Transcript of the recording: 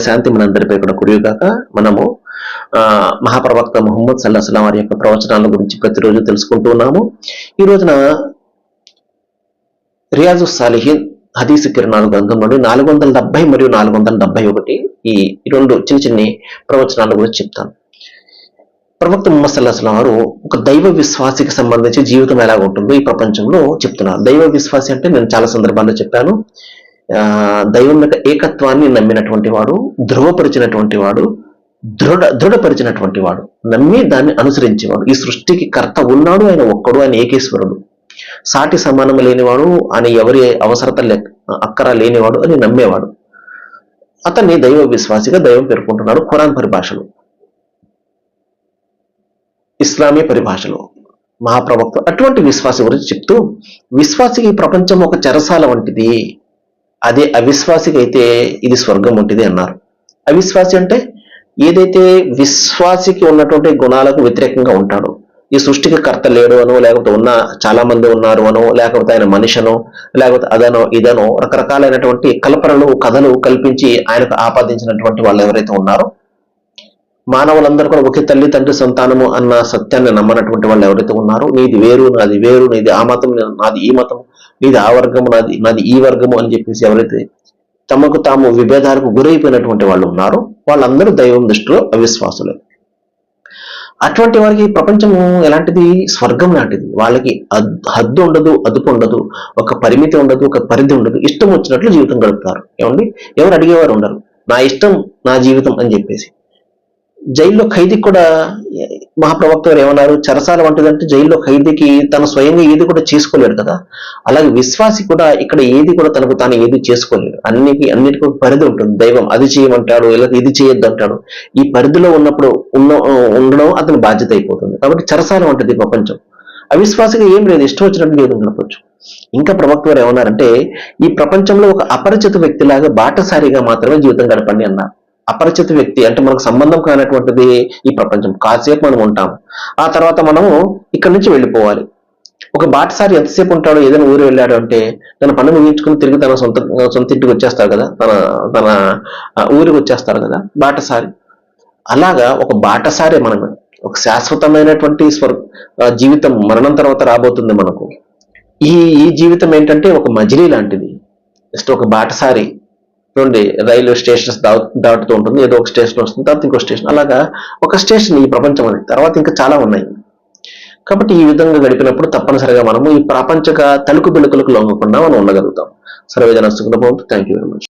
శాంతి మనందరిపై కూడా కురియుగాక మనము మహాప్రవక్త ముహమ్మద్ సల్లాహం వారి యొక్క ప్రవచనాల గురించి ప్రతిరోజు తెలుసుకుంటూ ఉన్నాము. ఈ రోజున రియాజు సాలిహిన్ హదీసు కిరణాలు గ్రంథం నుండి నాలుగు వందల డెబ్బై మరియు నాలుగు వందల డెబ్బై ఒకటి ఈ రెండు చిన్న చిన్ని ప్రవచనాల గురించి చెప్తాను. ప్రవక్త ముహమ్మద్ సల్లాహం వారు ఒక దైవ విశ్వాసికి సంబంధించి జీవితం ఎలా ఉంటుందో ఈ ప్రపంచంలో చెప్తున్నారు. దైవ విశ్వాసి అంటే నేను చాలా సందర్భాల్లో చెప్పాను. దైవం యొక్క ఏకత్వాన్ని నమ్మినటువంటి వాడు ధృవపరిచినటువంటి వాడు దృఢ దృఢపరిచినటువంటి వాడు నమ్మి దాన్ని అనుసరించేవాడు. ఈ సృష్టికి కర్త ఉన్నాడు ఆయన ఒక్కడు ఆయన ఏకేశ్వరుడు. సాటి సమానం లేనివాడు ఆయన ఎవరి అవసరత లెక్క అక్కర లేనివాడు అని నమ్మేవాడు. అతన్ని దైవ విశ్వాసిగా దైవం పేర్కొంటున్నాడు ఖురాన్ పరిభాషలో. ఇస్లామీ పరిభాషలో. మహాప్రవక్త అటువంటి విశ్వాసి గురించి చెప్తూ విశ్వాసికి ఈ ప్రపంచం ఒక చెరసాల వంటిది. అదే అవిశ్వాసికి అయితే ఇది స్వర్గం వంటిది అన్నారు. అవిశ్వాసి అంటే ఏదైతే విశ్వాసికి ఉన్నటువంటి గుణాలకు వ్యతిరేకంగా ఉంటాడో ఈ సృష్టికి కర్త లేడు అనో లేకపోతే ఉన్న చాలా మంది ఉన్నారు అనో లేకపోతే ఆయన మనిషినో లేకపోతే అదనో ఇదనో రకరకాలైనటువంటి కల్పనలు కథలు కల్పించి ఆయనకు ఆపాదించినటువంటి వాళ్ళు ఎవరైతే ఉన్నారో మానవులందరూ కూడా ఒకే తల్లి తండ్రి సంతానము అన్న సత్యాన్ని నమ్మనటువంటి వాళ్ళు ఎవరైతే ఉన్నారో నీది వేరు నాది వేరు నీది ఆ మతం నాది ఈ మతం నీది ఆ వర్గము నాది నాది ఈ వర్గము అని చెప్పేసి ఎవరైతే తమకు తాము విభేదాలకు గురైపోయినటువంటి వాళ్ళు ఉన్నారో వాళ్ళందరూ దైవం దృష్టిలో అవిశ్వాసులే. అటువంటి వారికి ప్రపంచం ప్రపంచము ఎలాంటిది? స్వర్గం లాంటిది. వాళ్ళకి హద్దు ఉండదు అదుపు ఉండదు ఒక పరిమితి ఉండదు ఒక పరిధి ఉండదు. ఇష్టం వచ్చినట్లు జీవితం గడుపుతారు. ఏమండి? ఎవరు అడిగేవారు ఉండరు. నా ఇష్టం నా జీవితం అని చెప్పేసి. జైల్లో ఖైదీకి కూడా మహాప్రవక్త గారు ఏమన్నారు? చరసాల వంటిదంటే జైల్లో ఖైదీకి తన స్వయంగా ఏది కూడా చేసుకోలేడు కదా. అలాగే విశ్వాసి కూడా ఇక్కడ ఏది కూడా తనకు తాను ఏది చేసుకోలేడు అన్నికి అన్నిటికీ పరిధి ఉంటుంది. దైవం అది చేయమంటాడు ఇలా ఇది చేయొద్దు అంటాడు. ఈ పరిధిలో ఉన్నప్పుడు ఉన్న ఉండడం అతని బాధ్యత అయిపోతుంది. కాబట్టి చరసాల వంటిది ప్రపంచం. అవిశ్వాసిగా ఏం లేదు. ఇష్టం వచ్చినట్టు లేదు ఉండకపోవచ్చు. ఇంకా ప్రవక్త గారు ఏమన్నారంటే ఈ ప్రపంచంలో ఒక అపరిచిత వ్యక్తిలాగా బాటసారిగా మాత్రమే జీవితం గడపండి అన్నారు. అపరిచిత వ్యక్తి అంటే మనకు సంబంధం కానటువంటిది ఈ ప్రపంచం. కాసేపు మనం ఉంటాం. ఆ తర్వాత మనము ఇక్కడి నుంచి వెళ్ళిపోవాలి. ఒక బాటసారి ఎంతసేపు ఉంటాడో ఏదైనా ఊరు వెళ్ళాడు అంటే తన పని ముగించుకుని తిరిగి తన సొంత సొంత ఇంటికి వచ్చేస్తాడు కదా? తన తన ఊరికి వచ్చేస్తాడు కదా? బాటసారి. అలాగా ఒక బాటసారే మనం ఒక శాశ్వతమైనటువంటి స్వర్ జీవితం మరణం తర్వాత రాబోతుంది మనకు. ఈ ఈ జీవితం ఏంటంటే ఒక మజిలీ లాంటిది. జస్ట్ ఒక బాటసారి. నుండి రైల్వే స్టేషన్స్ దాటుతూ ఉంటుంది. ఏదో ఒక స్టేషన్ వస్తుంది తర్వాత ఇంకో స్టేషన్. అలాగా ఒక స్టేషన్ ఈ ప్రపంచం అనేది. తర్వాత ఇంకా చాలా ఉన్నాయి. కాబట్టి ఈ విధంగా గడిపినప్పుడు తప్పనిసరిగా మనము ఈ ప్రాపంచక తలుకు బిలుకులకు లొంగకుండా మనం ఉండగలుగుతాం. సర్వేజన సుఖ థ్యాంక్ యూ వెరీ మచ్